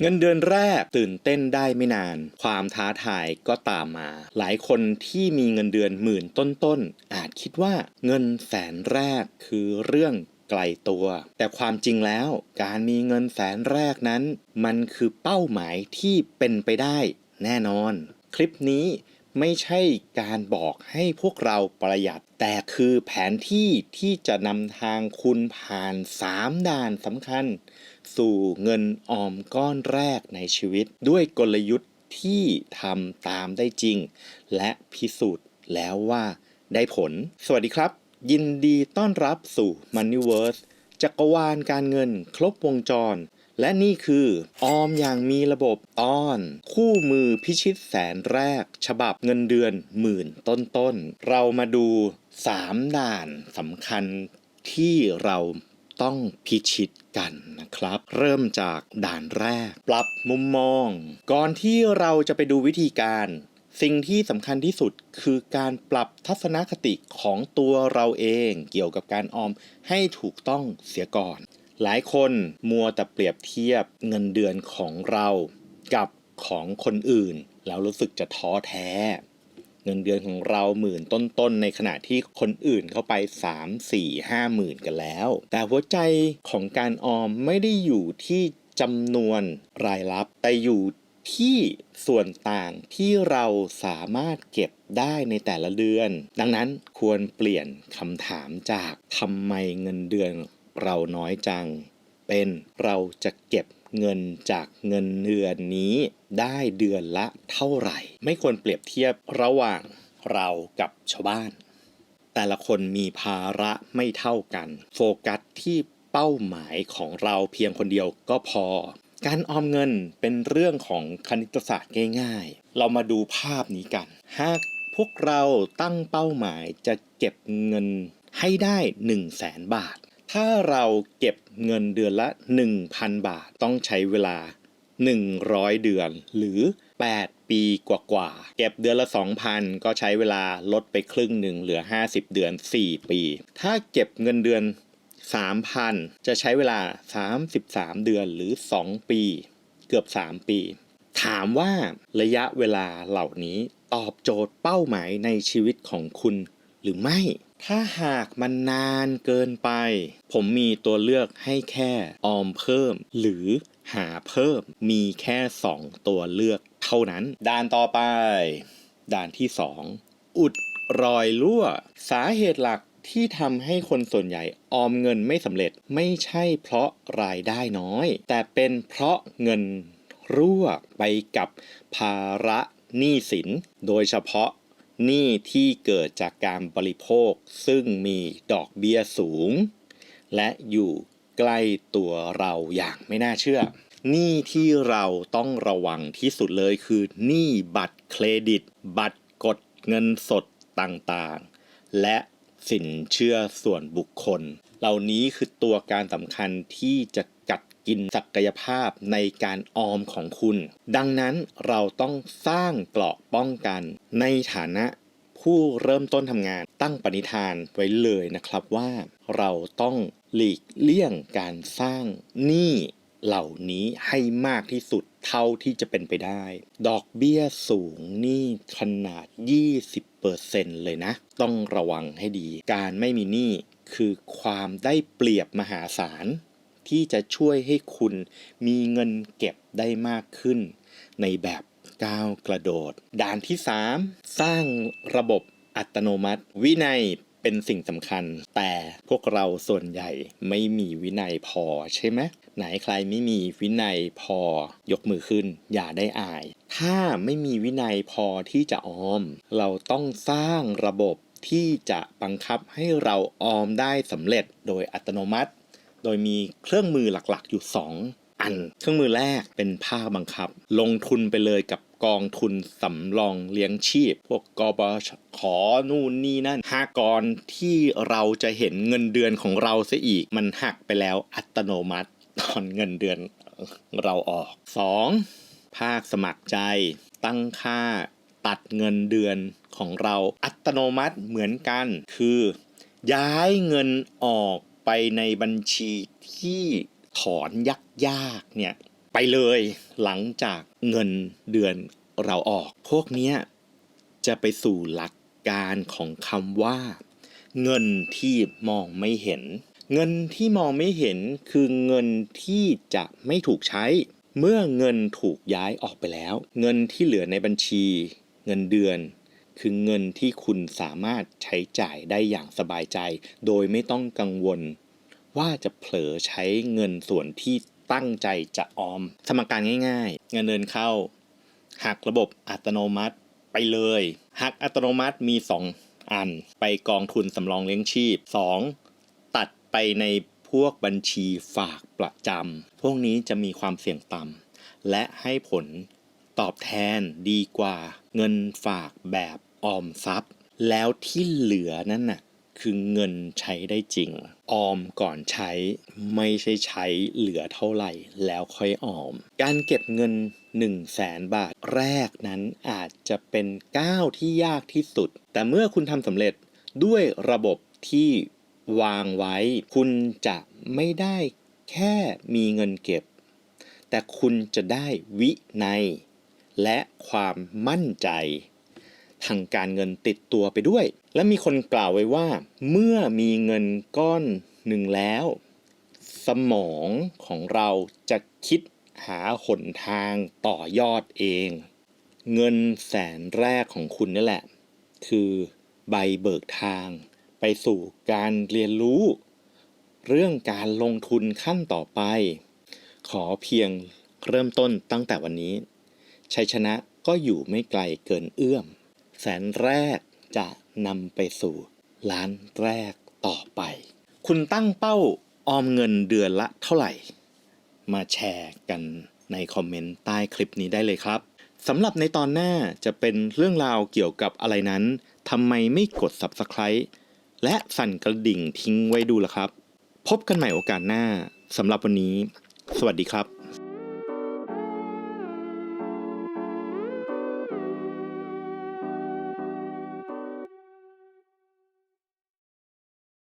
เงินเดือนแรกตื่นเต้นได้ไม่นาน ความท้าทายก็ตามมา หลายคนที่มีเงินเดือนหมื่นต้นๆอาจคิดว่าเงินแสนแรกคือเรื่องไกลตัว แต่ความจริงแล้ว การมีเงินแสนแรกนั้น มันคือเป้าหมายที่เป็นไปได้แน่นอน คลิปนี้ไม่ใช่การบอกให้พวกเราประหยัด แต่คือแผนที่ที่จะนำทางคุณผ่าน 3 ด่านสำคัญ สู่เงินออมก้อนแรกในชีวิต ด้วยกลยุทธ์ที่ทำตามได้จริง และพิสูจน์แล้วว่าได้ผล สวัสดีครับ ยินดีต้อนรับสู่ Moneyverse จักรวาลการเงินครบวงจร และนี่คือ ออมอย่างมีระบบตอน คู่มือพิชิตแสนแรก ฉบับเงินเดือนหมื่นต้นๆ เรามาดู 3 ด่านสำคัญที่เรา ต้องพิชิตกันนะครับ เริ่มจากด่านแรก ปรับมุมมอง ก่อนที่เราจะไปดูวิธีการ สิ่งที่สำคัญที่สุดคือการปรับทัศนคติของตัวเราเองเกี่ยวกับการออมให้ถูกต้องเสียก่อน หลายคนมัวแต่เปรียบเทียบเงินเดือนของเรากับของคนอื่น แล้วรู้สึกจะท้อแท้ เงินเดือนของเราหมื่นต้นๆในขณะที่คนอื่นเข้าไป 3 4 5หมื่นกันแล้ว แต่หัวใจของการออมไม่ได้อยู่ที่จำนวนรายรับ แต่อยู่ที่ส่วนต่างที่เราสามารถเก็บได้ในแต่ละเดือน ดังนั้นควรเปลี่ยนคำถามจากทำไมเงินเดือนเราน้อยจัง เป็นเราจะเก็บเงินจากเงินเดือนนี้ได้เดือนละเท่าไหร่ ไม่ควรเปรียบเทียบระหว่างเรากับชาวบ้าน แต่ละคนมีภาระไม่เท่ากัน โฟกัสที่เป้าหมายของเราเพียงคนเดียวก็พอ การออมเงินเป็นเรื่องของคณิตศาสตร์ง่าย ๆ เรามาดูภาพนี้กัน หากพวกเราตั้งเป้าหมายจะเก็บเงินให้ได้ 1 0 0 0 0แสนบาท ถ้าเราเก็บเงินเดือนละ 1,000 บาทต้องใช้เวลา 100 เดือนหรือ 8 ปีกว่าๆ เก็บเดือนละ 2,000 ก็ใช้เวลาลดไปครึ่งหนึ่งเหลือ 50 เดือน 4 ปี ถ้าเก็บเงินเดือน 3,000 จะใช้เวลา 33 เดือนหรือ 2 ปี เกือบ 3 ปี ถามว่าระยะเวลาเหล่านี้ตอบโจทย์เป้าหมายในชีวิตของคุณหรือไม่ ถ้าหากมันนานเกินไป ผมมีตัวเลือกให้แค่ออมเพิ่ม หรือหาเพิ่มมีแค่ 2 ตัวเลือกเท่านั้น ด่านต่อไป ด่านที่ 2 อุดรอยรั่ว สาเหตุหลักที่ทำให้คนส่วนใหญ่ออมเงินไม่สำเร็จไม่ใช่เพราะรายได้น้อย แต่เป็นเพราะเงินรั่วไปกับภาระหนี้สิน โดยเฉพาะ หนี้ที่เกิดจากการบริโภคซึ่งมีดอกเบี้ยสูง และอยู่ใกล้ตัวเราอย่างไม่น่าเชื่อหนี้ที่เราต้องระวังที่สุดเลยคือหนี้บัตรเครดิต บัตรกดเงินสดต่างๆ และสินเชื่อส่วนบุคคล เหล่านี้คือตัวการสำคัญที่จะ กินศักยภาพในการออมของคุณ ดังนั้นเราต้องสร้างเกราะป้องกัน ในฐานะผู้เริ่มต้นทำงานตั้งปณิธานไว้เลยนะครับว่า เราต้องหลีกเลี่ยงการสร้างหนี้เหล่านี้ให้มากที่สุดเท่าที่จะเป็นไปได้ ดอกเบี้ยสูงนี่ขนาด 20%เลยนะ ต้องระวังให้ดี การไม่มีหนี้คือความได้เปรียบมหาศาล ที่จะช่วยให้คุณมีเงินเก็บได้มากขึ้น ในแบบก้าวกระโดด ด่านที่ 3 สร้างระบบอัตโนมัติ วินัยเป็นสิ่งสำคัญ แต่พวกเราส่วนใหญ่ไม่มีวินัยพอใช่ไหมไหนใครไม่มีวินัยพอยกมือขึ้น อย่าได้อาย ถ้าไม่มีวินัยพอที่จะออม เราต้องสร้างระบบที่จะบังคับให้เราออมได้สำเร็จโดยอัตโนมัติ โดยมีเครื่องมือหลักๆ อยู่ 2 อัน เครื่องมือแรกเป็นภาคบังคับ ลงทุนไปเลยกับกองทุนสำรองเลี้ยงชีพ พวกกบขอนู่นนี่นั่นหากรที่เราจะเห็นเงินเดือนของเราซะอีก มันหักไปแล้วอัตโนมัติตอนเงินเดือนเราออก 2. ภาคสมัครใจ ตั้งค่าตัดเงินเดือนของเราอัตโนมัติเหมือนกัน คือ ย้ายเงินออก ไปในบัญชีที่ถอนยากๆเนี่ยไปเลยหลังจากเงินเดือนเราออก พวกนี้จะไปสู่หลักการของคำว่า เงินที่มองไม่เห็น เงินที่มองไม่เห็นคือเงินที่จะไม่ถูกใช้ เมื่อเงินถูกย้ายออกไปแล้ว เงินที่เหลือในบัญชี เงินเดือน คือเงินที่คุณสามารถใช้จ่ายได้อย่างสบายใจ โดยไม่ต้องกังวล ว่าจะเผลอใช้เงินส่วนที่ตั้งใจจะออม สมการง่ายๆ เงินเดือนเข้า หักระบบอัตโนมัติไปเลย หักอัตโนมัติมี 2 อัน ไปกองทุนสำรองเลี้ยงชีพ 2. ตัดไปในพวกบัญชีฝากประจำ พวกนี้จะมีความเสี่ยงต่ำและให้ผลตอบแทนดีกว่าเงินฝากแบบ ออมทรัพย์ แล้วที่เหลือนั่นน่ะคือเงินใช้ได้จริง ออมก่อนใช้ไม่ใช่ใช้เหลือเท่าไหร่แล้วค่อยออม การเก็บเงิน 1 0 0 0 0แสนบาทแรกนั้นอาจจะเป็นก้าวที่ยากที่สุด แต่เมื่อคุณทำสำเร็จด้วยระบบที่วางไว้ คุณจะไม่ได้แค่มีเงินเก็บ แต่คุณจะได้วินัย และความมั่นใจ ทางการเงินติดตัวไปด้วย และมีคนกล่าวไว้ว่า เมื่อมีเงินก้อนหนึ่งแล้ว สมองของเราจะคิดหาหนทางต่อยอดเอง เงินแสนแรกของคุณนี่แหละ คือใบเบิกทาง ไปสู่การเรียนรู้ เรื่องการลงทุนขั้นต่อไป ขอเพียงเริ่มต้นตั้งแต่วันนี้ ชัยชนะก็อยู่ไม่ไกลเกินเอื้อม แสนแรกจะนำไปสู่ล้านแรกต่อไป คุณตั้งเป้าออมเงินเดือนละเท่าไหร่ มาแชร์กันในคอมเมนต์ใต้คลิปนี้ได้เลยครับสำหรับในตอนหน้าจะเป็นเรื่องราวเกี่ยวกับอะไรนั้นทำไมไม่กด Subscribe และสั่นกระดิ่งทิ้งไว้ดูล่ะครับ พบกันใหม่โอกาสหน้าสำหรับวันนี้ สวัสดีครับ